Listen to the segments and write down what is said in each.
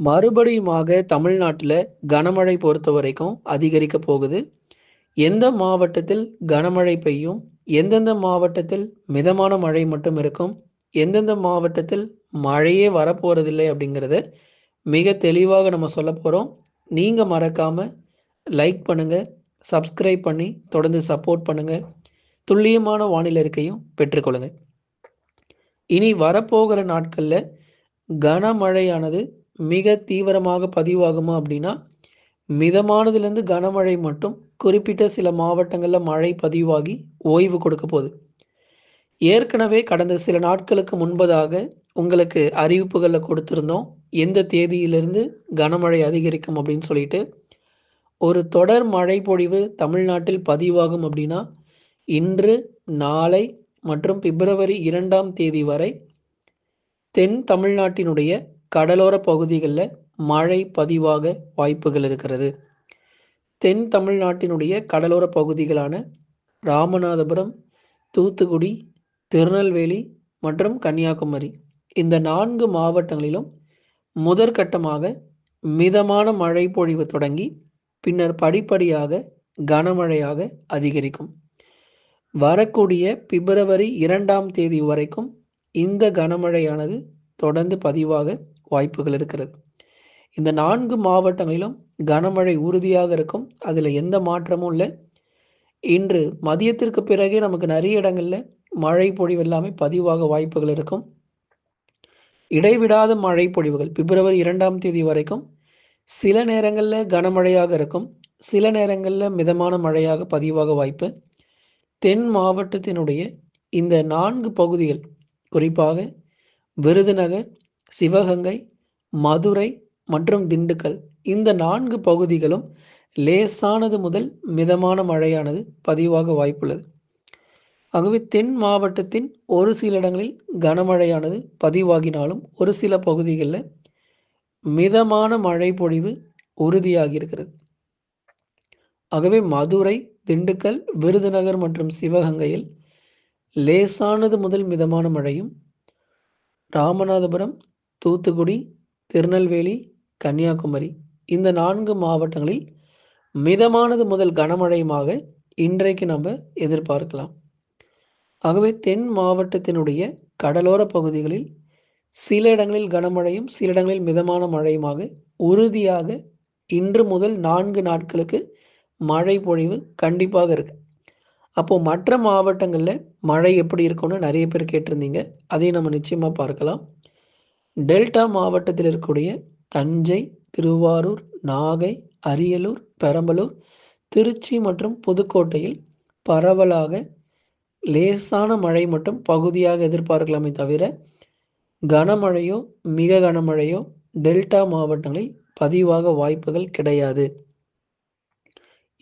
மறுபடியுமாக தமிழ்நாட்டில் கனமழை பொறுத்த வரைக்கும் அதிகரிக்க போகுது. எந்த மாவட்டத்தில் கனமழை பெய்யும்? எந்தெந்த மாவட்டத்தில் மிதமான மழை மட்டும் இருக்கும்? எந்தெந்த மாவட்டத்தில் மழையே வரப்போறதில்லை அப்படிங்கிறத மிக தெளிவாக நம்ம சொல்ல போகிறோம் நீங்கள் மறக்காமல் லைக் பண்ணுங்கள் சப்ஸ்கிரைப் பண்ணி தொடர்ந்து சப்போர்ட் பண்ணுங்கள் துல்லியமான வானிலை இருக்கையும் பெற்றுக்கொள்ளுங்க இனி வரப்போகிற நாட்களில் கனமழையானது மிக தீவிரமாக பதிவாகுமா அப்படின்னா மிதமானதுலேருந்து கனமழை மட்டும் குறிப்பிட்ட சில மாவட்டங்களில் மழை பதிவாகி ஓய்வு கொடுக்க போகுது. ஏற்கனவே கடந்த சில நாட்களுக்கு முன்பதாக உங்களுக்கு அறிவிப்புகளை கொடுத்துருந்தோம் எந்த தேதியிலிருந்து கனமழை அதிகரிக்கும் அப்படின்னு சொல்லிட்டு. ஒரு தொடர் மழை பொழிவு தமிழ்நாட்டில் பதிவாகும் அப்படின்னா இன்று நாளை மற்றும் பிப்ரவரி இரண்டாம் தேதி வரை தென் தமிழ்நாட்டினுடைய கடலோர பகுதிகளில் மழை பதிவாக வாய்ப்புகள் இருக்கிறது. தென் தமிழ்நாட்டினுடைய கடலோர பகுதிகளான ராமநாதபுரம் தூத்துக்குடி திருநெல்வேலி மற்றும் கன்னியாகுமரி. இந்த நான்கு மாவட்டங்களிலும் முதற்கட்டமாக மிதமான மழை பொழிவு தொடங்கி பின்னர் படிப்படியாக கனமழையாக அதிகரிக்கும். வரக்கூடிய பிப்ரவரி இரண்டாம் தேதி வரைக்கும் இந்த கனமழையானது தொடர்ந்து பதிவாக வாய்ப்புகள் இருக்கிறது. இந்த நான்கு மாவட்டங்களிலும் கனமழை உறுதியாக இருக்கும். அதில் எந்த மாற்றமும் இல்லை. இன்று மதியத்திற்கு பிறகே நமக்கு நிறைய இடங்களில் மழை பொழிவு எல்லாமே பதிவாக வாய்ப்புகள் இருக்கும். இடைவிடாத மழை பொழிவுகள் பிப்ரவரி இரண்டாம் தேதி வரைக்கும் சில நேரங்களில் கனமழையாக இருக்கும். சில நேரங்களில் மிதமான மழையாக பதிவாக வாய்ப்பு. தென் மாவட்டத்தினுடைய இந்த நான்கு பகுதிகள் குறிப்பாக விருதுநகர் சிவகங்கை மதுரை மற்றும் திண்டுக்கல். இந்த நான்கு பகுதிகளும் லேசானது முதல் மிதமான மழையானது பதிவாக வாய்ப்புள்ளது. ஆகவே தென் மாவட்டத்தின் ஒரு சில இடங்களில் கனமழையானது பதிவாகினாலும் ஒரு சில பகுதிகளில் மிதமான மழை பொழிவு உறுதியாகி இருக்கிறது ஆகவே மதுரை திண்டுக்கல் விருதுநகர் மற்றும் சிவகங்கையில் லேசானது முதல் மிதமான மழையும் ராமநாதபுரம் தூத்துக்குடி திருநெல்வேலி கன்னியாகுமரி இந்த நான்கு மாவட்டங்களில் மிதமானது முதல் கனமழையுமாக இன்றைக்கு நம்ம எதிர்பார்க்கலாம். ஆகவே தென் மாவட்டத்தினுடைய கடலோர பகுதிகளில் சில இடங்களில் கனமழையும் சில இடங்களில் மிதமான மழையுமாக உறுதியாக இன்று முதல் நான்கு நாட்களுக்கு மழை பொழிவு கண்டிப்பாக இருக்கு. அப்போது மற்ற மாவட்டங்களில் மழை எப்படி இருக்கும்னு நிறைய பேர் கேட்டிருந்தீங்க. அதையும் நம்ம நிச்சயமாக பார்க்கலாம். டெல்டா மாவட்டத்தில் இருக்கக்கூடிய தஞ்சை திருவாரூர் நாகை அரியலூர் பெரம்பலூர் திருச்சி மற்றும் புதுக்கோட்டையில் பரவலாக லேசான மழை மட்டும் பகுதியாக எதிர்பார்க்கலாமே தவிர கனமழையோ மிக கனமழையோ டெல்டா மாவட்டங்களில் பதிவாக வாய்ப்புகள் கிடையாது.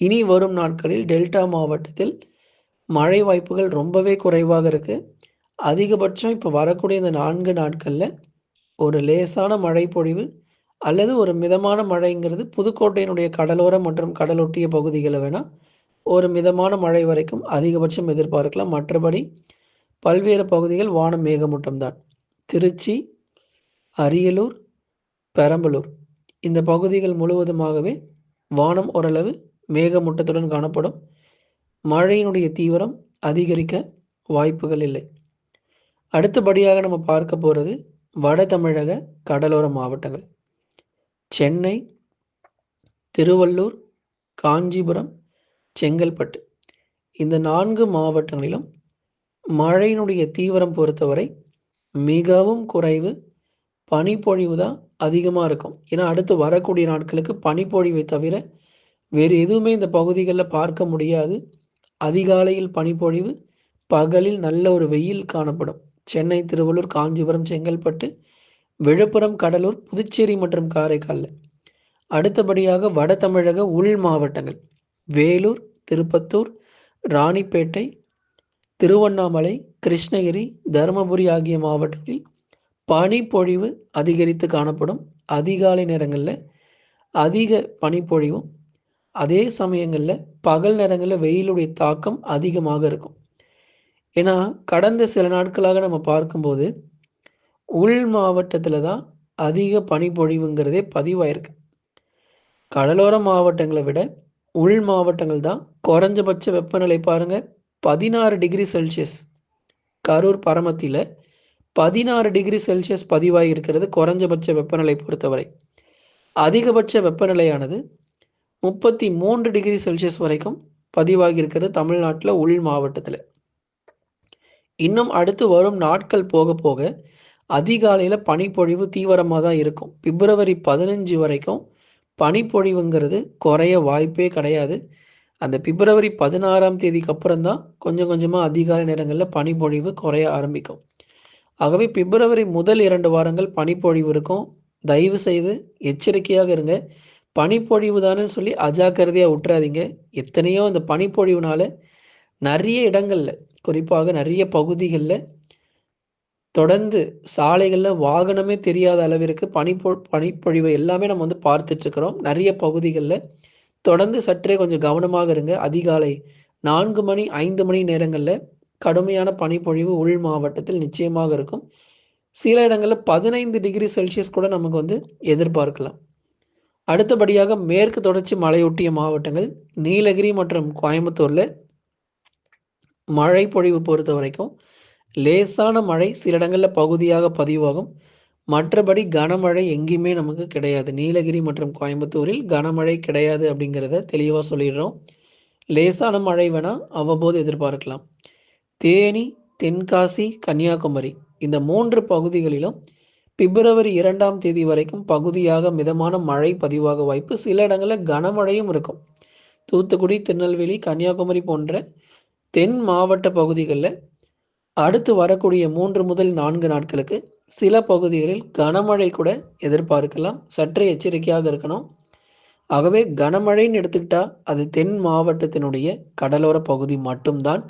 இனி வரும் நாட்களில் டெல்டா மாவட்டத்தில் மழை வாய்ப்புகள் ரொம்பவே குறைவாக இருக்குது அதிகபட்சம் இப்போ வரக்கூடிய இந்த நான்கு நாட்களில் ஒரு லேசான மழை பொழிவு அல்லது ஒரு மிதமான மழைங்கிறது புதுக்கோட்டையினுடைய கடலோரம் மற்றும் கடலொட்டிய பகுதிகளை வேணால் ஒரு மிதமான மழை வரைக்கும் அதிகபட்சம் எதிர்பார்க்கலாம். மற்றபடி பல்வேறு பகுதிகள் வானம் மேகமூட்டம்தான் திருச்சி அரியலூர் பெரம்பலூர். இந்த பகுதிகள் முழுவதுமாகவே வானம் ஓரளவு மேகமூட்டத்துடன் காணப்படும். மழையினுடைய தீவிரம் அதிகரிக்க வாய்ப்புகள் இல்லை. அடுத்தபடியாக நம்ம பார்க்க போகிறது வட தமிழக கடலோர மாவட்டங்கள். சென்னை திருவள்ளூர் காஞ்சிபுரம் செங்கல்பட்டு. இந்த நான்கு மாவட்டங்களிலும் மழையினுடைய தீவிரம் பொறுத்தவரை மிகவும் குறைவு. பனிப்பொழிவு தான் அதிகமாக இருக்கும். ஏன்னா அடுத்து வரக்கூடிய நாட்களுக்கு பனிப்பொழிவை தவிர வேறு எதுவுமே இந்த பகுதிகளில் பார்க்க முடியாது. அதிகாலையில் பனிப்பொழிவு பகலில் நல்ல ஒரு வெயில் காணப்படும். சென்னை திருவள்ளூர் காஞ்சிபுரம் செங்கல்பட்டு விழுப்புரம் கடலூர் புதுச்சேரி மற்றும் காரைக்காலில் அடுத்தபடியாக வட தமிழக உள் மாவட்டங்கள். வேலூர் திருப்பத்தூர் ராணிப்பேட்டை திருவண்ணாமலை கிருஷ்ணகிரி தருமபுரி ஆகிய மாவட்டங்களில் பனிப்பொழிவு அதிகரித்து காணப்படும். அதிகாலை நேரங்களில் அதிக பனிப்பொழிவும். அதே சமயங்களில் பகல் நேரங்களில் வெயிலுடைய தாக்கம் அதிகமாக இருக்கும். ஏன்னா கடந்த சில நாட்களாக நம்ம பார்க்கும்போது உள் மாவட்டத்தில் தான் அதிக பனிப்பொழிவுங்கிறதே பதிவாயிருக்கு. கடலோர மாவட்டங்களை விட உள் மாவட்டங்கள் தான் குறைஞ்சபட்ச வெப்பநிலை பாருங்கள் பதினாறு டிகிரி செல்சியஸ். கரூர் பரமத்தியில் பதினாறு டிகிரி செல்சியஸ் பதிவாகி இருக்கிறது குறைஞ்சபட்ச வெப்பநிலை பொறுத்தவரை. அதிகபட்ச வெப்பநிலையானது முப்பத்தி மூன்று டிகிரி செல்சியஸ் வரைக்கும் பதிவாகி இருக்கிறது தமிழ்நாட்டில் உள் மாவட்டத்தில். இன்னும் அடுத்து வரும் நாட்கள் போக போக அதிகாலையில் பனிப்பொழிவு தீவிரமாக தான் இருக்கும். பிப்ரவரி பதினஞ்சு வரைக்கும் பனிப்பொழிவுங்கிறது குறைய வாய்ப்பே கிடையாது. அந்த பிப்ரவரி பதினாறாம் தேதிக்கு அப்புறம் தான் கொஞ்சம் கொஞ்சமாக அதிகாலை நேரங்களில் பனிப்பொழிவு குறைய ஆரம்பிக்கும். ஆகவே பிப்ரவரி முதல் இரண்டு வாரங்கள் பனிப்பொழிவு இருக்கும். தயவு செய்து எச்சரிக்கையாக இருங்க. பனிப்பொழிவு தானே சொல்லி அஜாக்கிரதையாக விட்டுறாதீங்க எத்தனையோ இந்த பனிப்பொழிவுனால நிறைய இடங்களில் குறிப்பாக நிறைய பகுதிகளில் தொடர்ந்து சாலைகளில் வாகனமே தெரியாத அளவிற்கு பனிப்பொ பனிப்பொழிவு எல்லாமே நம்ம வந்து பார்த்துட்ருக்குறோம். நிறைய பகுதிகளில் தொடர்ந்து சற்றே கொஞ்சம் கவனமாக இருங்க. அதிகாலை நான்கு மணி ஐந்து மணி நேரங்களில் கடுமையான பனிப்பொழிவு உள் மாவட்டத்தில் நிச்சயமாக இருக்கும். சில இடங்களில் பதினைந்து டிகிரி செல்சியஸ் கூட நமக்கு வந்து எதிர்பார்க்கலாம். அடுத்தபடியாக மேற்கு தொடர்ச்சி மலையொட்டிய மாவட்டங்கள் நீலகிரி மற்றும் கோயம்புத்தூரில் மழை பொழிவு பொறுத்த வரைக்கும் லேசான மழை சில இடங்களில் பகுதியாக பதிவாகும். மற்றபடி கனமழை எங்கேயுமே நமக்கு கிடையாது. நீலகிரி மற்றும் கோயம்புத்தூரில் கனமழை கிடையாது அப்படிங்கிறத தெளிவாக சொல்லிடுறோம். லேசான மழை வேணால் அவ்வப்போது எதிர்பார்க்கலாம். தேனி தென்காசி கன்னியாகுமரி இந்த மூன்று பகுதிகளிலும் பிப்ரவரி இரண்டாம் தேதி வரைக்கும் பகுதியாக மிதமான மழை பதிவாக வாய்ப்பு சில இடங்களில் கனமழையும் இருக்கும். தூத்துக்குடி திருநெல்வேலி கன்னியாகுமரி போன்ற தென் மாவட்ட பகுதிகளில் அடுத்து வரக்கூடிய மூன்று முதல் நான்கு நாட்களுக்கு சில பகுதிகளில் கனமழை கூட எதிர்பார்க்கலாம். சற்றே எச்சரிக்கையாக இருக்கணும். ஆகவே கனமழைன்னு எடுத்துக்கிட்டா அது தென் மாவட்டத்தினுடைய கடலோர பகுதி மட்டும்தான்.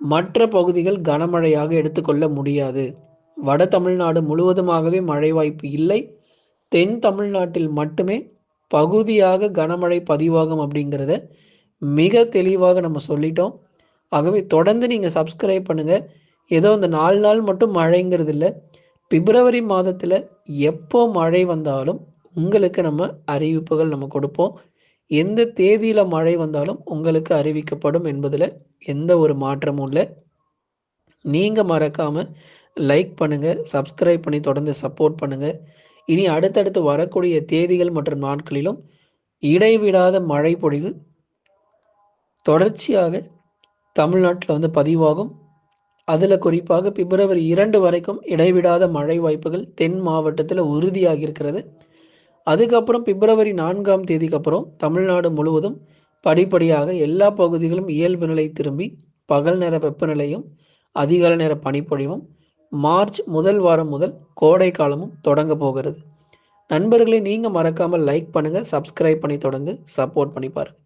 மற்ற பகுதிகள் கனமழையாக எடுத்துக்கொள்ள முடியாது. வட தமிழ்நாடு முழுவதுமாகவே மழை வாய்ப்பு இல்லை. தென் தமிழ்நாட்டில் மட்டுமே பகுதியாக கனமழை பதிவாகும் அப்படிங்கிறத மிக தெளிவாக நம்ம சொல்லிட்டோம். ஆகவே தொடர்ந்து நீங்கள் சப்ஸ்கிரைப் பண்ணுங்கள் ஏதோ இந்த நாலு நாள் மட்டும் மழைங்கிறது இல்லை. பிப்ரவரி மாதத்தில் எப்போ மழை வந்தாலும் உங்களுக்கு நம்ம அறிவிப்புகள் நம்ம கொடுப்போம். எந்த தேதியில் மழை வந்தாலும் உங்களுக்கு அறிவிக்கப்படும் என்பதில் எந்த ஒரு மாற்றமும் இல்லை. நீங்கள் மறக்காமல் லைக் பண்ணுங்கள் சப்ஸ்கிரைப் பண்ணி தொடர்ந்து சப்போர்ட் பண்ணுங்கள் இனி அடுத்தடுத்து வரக்கூடிய தேதிகள் மற்றும் நாட்களிலும் இடைவிடாத மழை பொழிவு தொடர்ச்சியாக தமிழ்நாட்டில் வந்து பதிவாகும். அதில் குறிப்பாக பிப்ரவரி இரண்டு வரைக்கும் இடைவிடாத மழை வாய்ப்புகள் தென் மாவட்டத்தில் உறுதியாகி இருக்கிறது. அதுக்கப்புறம் பிப்ரவரி நான்காம் தேதிக்கு அப்புறம் தமிழ்நாடு முழுவதும் படிப்படியாக எல்லா பகுதிகளும் இயல்பு நிலை திரும்பி பகல் நேர வெப்பநிலையும் அதிகால நேர பனிப்பொழிவும் மார்ச் முதல் வாரம் முதல் கோடை காலமும் தொடங்க போகிறது. நண்பர்களை நீங்கள் மறக்காமல் லைக் பண்ணுங்கள் சப்ஸ்கிரைப் பண்ணி தொடர்ந்து சப்போர்ட் பண்ணி பாருங்கள்